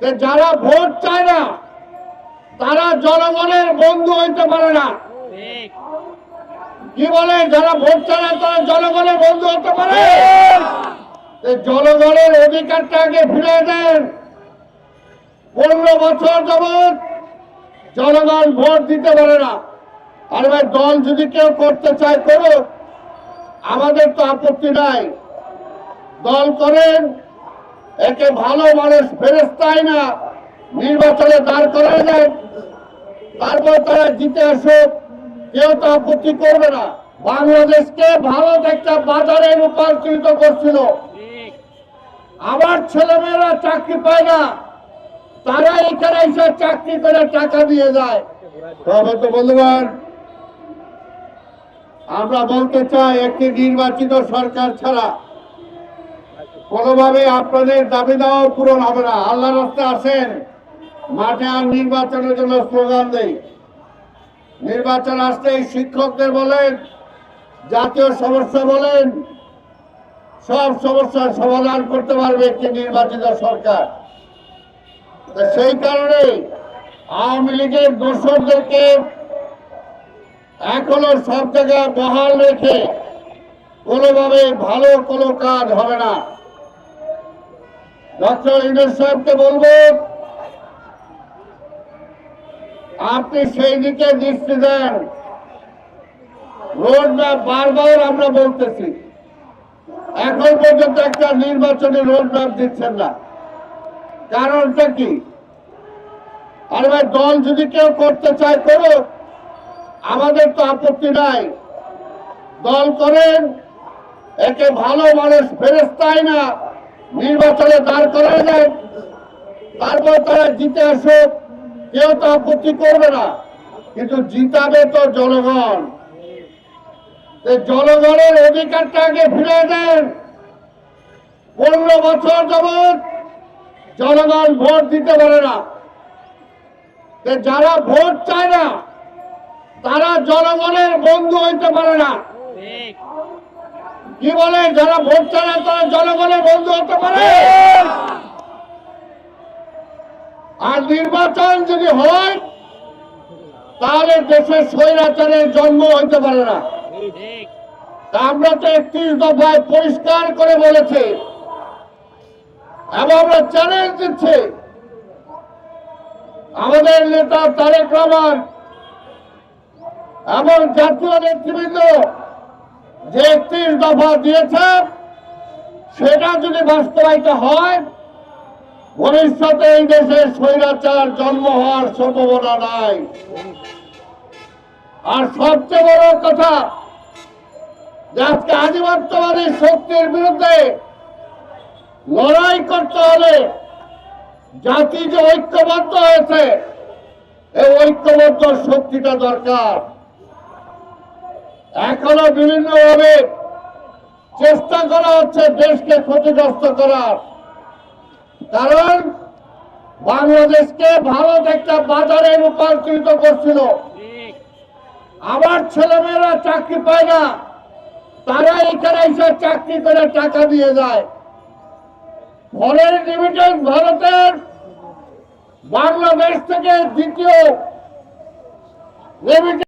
যে যারা ভোট চায় না, তারা জনগণের বন্ধু হইতে পারে না। কি বলে? যারা ভোট চায় না, তারা জনগণের বন্ধু হতে পারে। জনগণের অধিকারটাকে ফিরে দেন। পনেরো বছর যাবৎ জনগণ ভোট দিতে পারে না। আর ভাই, দল যদি কেউ করতে চায়, করুক। আমাদের তো আপত্তি নাই। দল করেন একে ভালো মানুষ ফেরেস্তায় না, নির্বাচনে দাঁড় করে দেন তারপর তারা জিতে আসুক, কেউ তো আপত্তি করবে না। বাংলাদেশকে ভারত একটা বাজারে রূপান্তরিত করছিল। আমার ছেলেমেয়েরা চাকরি পায় না, তারা এখানে এসে চাকরি করে টাকা দিয়ে যায়। তবে তো বন্ধুগণ, আমরা বলতে চাই, একটি নির্বাচিত সরকার ছাড়া কোনোভাবে আপনাদের দাবি দেওয়া পূরণ হবে না। আল্লাহ রাস্তা আসেন মাঠে আর নির্বাচনের জন্য স্লোগান দেই। নির্বাচন আসতে শিক্ষকদের বলেন, জাতীয় সমস্যা বলেন, সব সমস্যার সমাধান করতে পারবে একটি নির্বাচিত সরকার। সেই কারণে আওয়ামী লীগের দোষরদেরকে এখনও সব জায়গায় বহাল রেখে কোনোভাবে ভালো কোনো কাজ হবে না। ডক্টর ইউনুস সাহেবকে বলব, আপনি সেই দিকে দৃষ্টি দেন। রোড ম্যাপ বারবার আমরা বলতেছি। এখন পর্যন্ত একটা নির্বাচনী রোড ম্যাপ দিচ্ছেন না। কারণটা কি? আরে ভাই, দল যদি কেউ করতে চায় করুক, আমাদের তো আপত্তি নাই। দল করেন, একে ভালো মানুষ ফেরেস্তায় না। নির্বাচনে দাঁড় করে দেন তারপর তারা জিতে আসুক, কেউ তো আপত্তি করবে না। কিন্তু জিতাবে তো জনগণ। জনগণের অধিকারটা আগে ফিরে দেন। পনেরো বছর যাবৎ জনগণ ভোট দিতে পারে না। যারা ভোট চায় না, তারা জনগণের বন্ধু হইতে পারে না। কি বলে যারা ভোট না তারা জনগণের বন্ধু হতে পারে। আর নির্বাচন যদি হয়, তাহলে দেশের স্বৈরাচারের জন্ম হইতে পারে না। আমরা তো একত্রিশ দফায় পরিষ্কার করে বলেছি। এবং আমরা চ্যালেঞ্জ দিচ্ছি। আমাদের নেতা তারেক রহমান এবং জাতীয় নেতৃবৃন্দ যে একত্রিশ দফা দিয়েছে, সেটা যদি বাস্তবায়িত হয়, ভবিষ্যতে এই দেশে স্বৈরাচার জন্ম হওয়ার সম্ভাবনা নাই। আর সবচেয়ে বড় কথা, যে আজকে আধিপত্যবাদী শক্তির বিরুদ্ধে লড়াই করতে হলে জাতি যে ঐক্যবদ্ধ হয়েছে, এই ঐক্যবদ্ধ শক্তিটা দরকার। এখনও বিভিন্ন ভাবে চেষ্টা করা হচ্ছে দেশকে ক্ষতিগ্রস্ত করার। কারণ বাংলাদেশকে ভারত একটা বাজারে রূপান্তরিত করছিল। আমার ছেলেমেয়েরা চাকরি পায় না, তারা এখানে এসে চাকরি করে টাকা দিয়ে যায়। ফরেন রেমিটেন্স ভারতের বাংলাদেশ থেকে দ্বিতীয় রেমিটেন্স